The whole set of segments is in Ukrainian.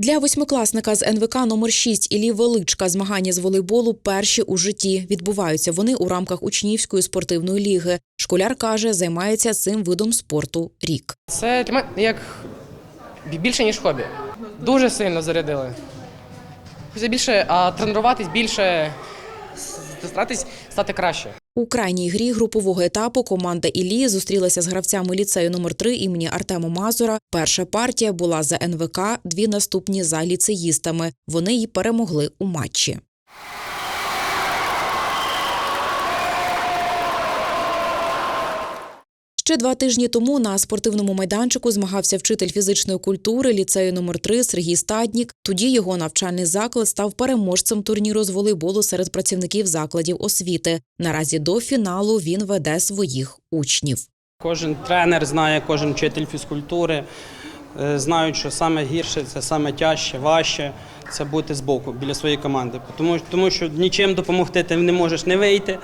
Для восьмикласника з НВК номер 6 Іллі Величка змагання з волейболу перші у житті. Відбуваються вони у рамках учнівської спортивної ліги. Школяр каже, займається цим видом спорту рік. Це для мене як більше, ніж хобі. Дуже сильно зарядили. Хочеться більше, а тренуватись більше, старатись стати краще. У крайній грі групового етапу команда Ілії зустрілася з гравцями ліцею номер 3 імені Артема Мазура. Перша партія була за НВК, дві наступні за ліцеїстами. Вони й перемогли у матчі. Ще два тижні тому на спортивному майданчику змагався вчитель фізичної культури ліцею номер 3 Сергій Стаднік. Тоді його навчальний заклад став переможцем турніру з волейболу серед працівників закладів освіти. Наразі до фіналу він веде своїх учнів. Кожен тренер знає, кожен вчитель фізкультури е, знають, що саме гірше, це саме тяжче, важче це бути збоку біля своєї команди. Тому, тому що нічим допомогти ти не можеш не вийти,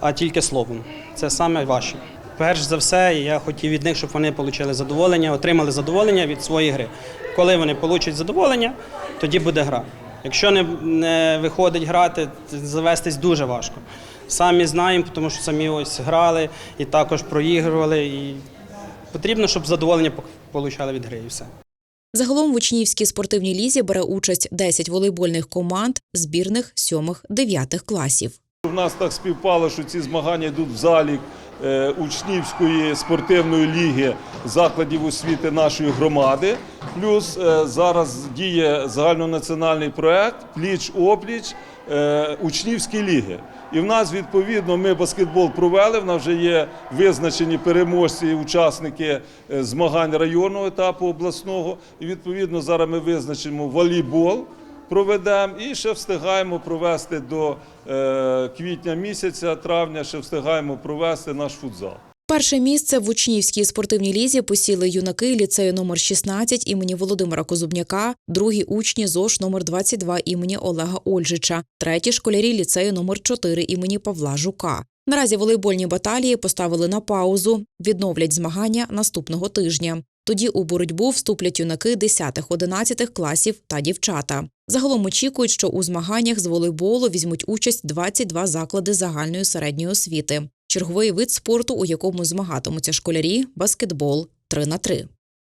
а тільки словом. Це саме важче. Перш за все, я хотів від них, щоб вони отримали задоволення, отримали задоволення від своєї гри. Коли вони отримають задоволення, тоді буде гра. Якщо не, не виходить грати, завестись дуже важко. Самі знаємо, тому що самі ось грали і також проігрували. І потрібно, щоб задоволення отримали від гри і все. Загалом в учнівській спортивній лізі бере участь 10 волейбольних команд збірних 7-9 класів. У нас так співпало, що ці змагання йдуть в залі учнівської спортивної ліги закладів освіти нашої громади. Плюс е, зараз діє загальнонаціональний проект Пліч-опліч е, учнівські ліги. І в нас відповідно ми баскетбол провели. В нас вже є визначені переможці і учасники е, змагань районного етапу обласного. І відповідно зараз ми визначимо волейбол проведемо і ще встигаємо провести до е, квітня місяця, травня, ще встигаємо провести наш футзал. Перше місце в учнівській спортивній лізі посіли юнаки ліцею номер 16 імені Володимира Козубняка, другі учні ЗОШ номер 22 імені Олега Ольжича, треті школярі ліцею номер 4 імені Павла Жука. Наразі волейбольні баталії поставили на паузу, відновлять змагання наступного тижня. Тоді у боротьбу вступлять юнаки 10-11 класів та дівчата. Загалом очікують, що у змаганнях з волейболу візьмуть участь 22 заклади загальної середньої освіти. Черговий вид спорту, у якому змагатимуться школярі баскетбол 3 на 3